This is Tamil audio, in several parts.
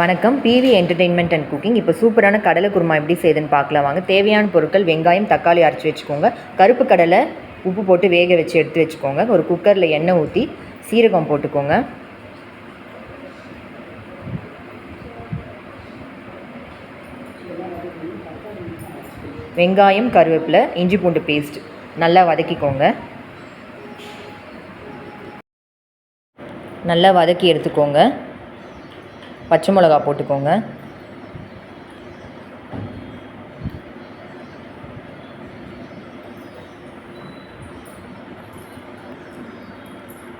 வணக்கம். பிவி என்டர்டெயின்மெண்ட் அண்ட் குக்கிங் இப்போ சூப்பரான கடலை குருமா எப்படி செய்யுதுன்னு பார்க்கலாம் வாங்க. தேவையான பொருட்கள் வெங்காயம் தக்காளி அரைச்சி வச்சுக்கோங்க. கருப்பு கடலை உப்பு போட்டு வேக வச்சு எடுத்து வச்சுக்கோங்க. ஒரு குக்கரில் எண்ணெய் ஊற்றி சீரகம் போட்டுக்கோங்க. வெங்காயம் கருவேப்பிலை இஞ்சி பூண்டு பேஸ்ட் நல்லா வதக்கிக்கோங்க. நல்லா வதக்கி எடுத்துக்கோங்க. பச்சை மிளகா போட்டுக்கோங்க.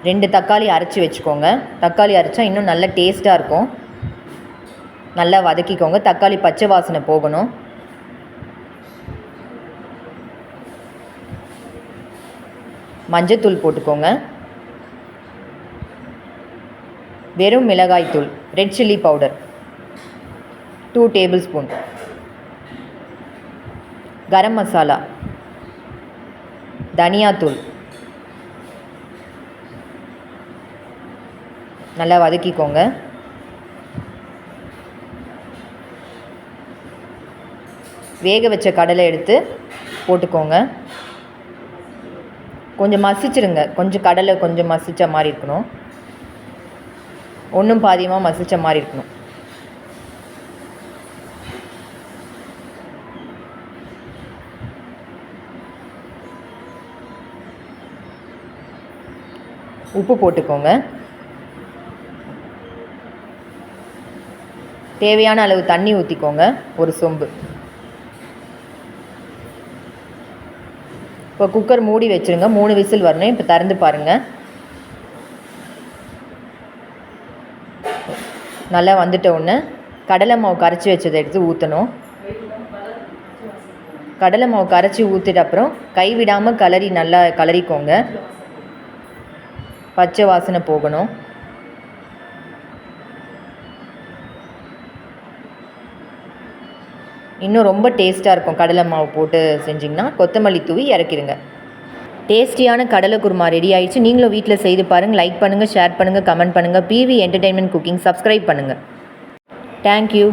ரெண்டு தக்காளி அரைச்சி வச்சுக்கோங்க. தக்காளி அரைச்சா இன்னும் நல்ல டேஸ்ட்டாக இருக்கும். நல்லா வதக்கிக்கோங்க. தக்காளி பச்சை வாசனை போகணும். மஞ்சத்தூள் போட்டுக்கோங்க. வெறும் மிளகாய்த்தூள் red chilli powder two tablespoon garam masala தனியாத்தூள் நல்லா வதக்கிக்கோங்க. வேக வச்ச கடலை எடுத்து போட்டுக்கோங்க. கொஞ்சம் மசிச்சிருங்க. கொஞ்சம் கடலை கொஞ்சம் மசித்த மாதிரி இருக்கணும். ஒன்றும் பாதியமாக மசிச்ச மாதிரி இருக்கணும். உப்பு போட்டுக்கோங்க. தேவையான அளவு தண்ணி ஊற்றிக்கோங்க ஒரு சொம்பு. இப்போ குக்கர் மூடி வச்சுருங்க மூணு விசில் வரணும் இப்போ திறந்து பாருங்கள் நல்லா வந்துட்ட உடனே கடலை மாவு கரைச்சி வச்சதை எடுத்து ஊற்றணும் கடலை மாவு கரைச்சி ஊற்றிட்ட அப்புறம் கைவிடாமல் கலரி நல்லா கலரிக்கோங்க. பச்சை வாசனை போகணும். இன்னும் ரொம்ப டேஸ்ட்டாக இருக்கும் கடலை மாவு போட்டு செஞ்சிங்கன்னா. கொத்தமல்லி தூவி இறக்கிடுங்க டேஸ்டியான கடலை குருமா ரெடி ஆயிடுச்சு. நீங்களும் வீட்டில் செய்து பாருங்கள் லைக் பண்ணுங்கள் ஷேர் பண்ணுங்கள் கமெண்ட் பண்ணுங்கள் பிவி என்டர்டெயின்மெண்ட் குக்கிங் சப்ஸ்கிரைப் பண்ணுங்கள் தேங்க்யூ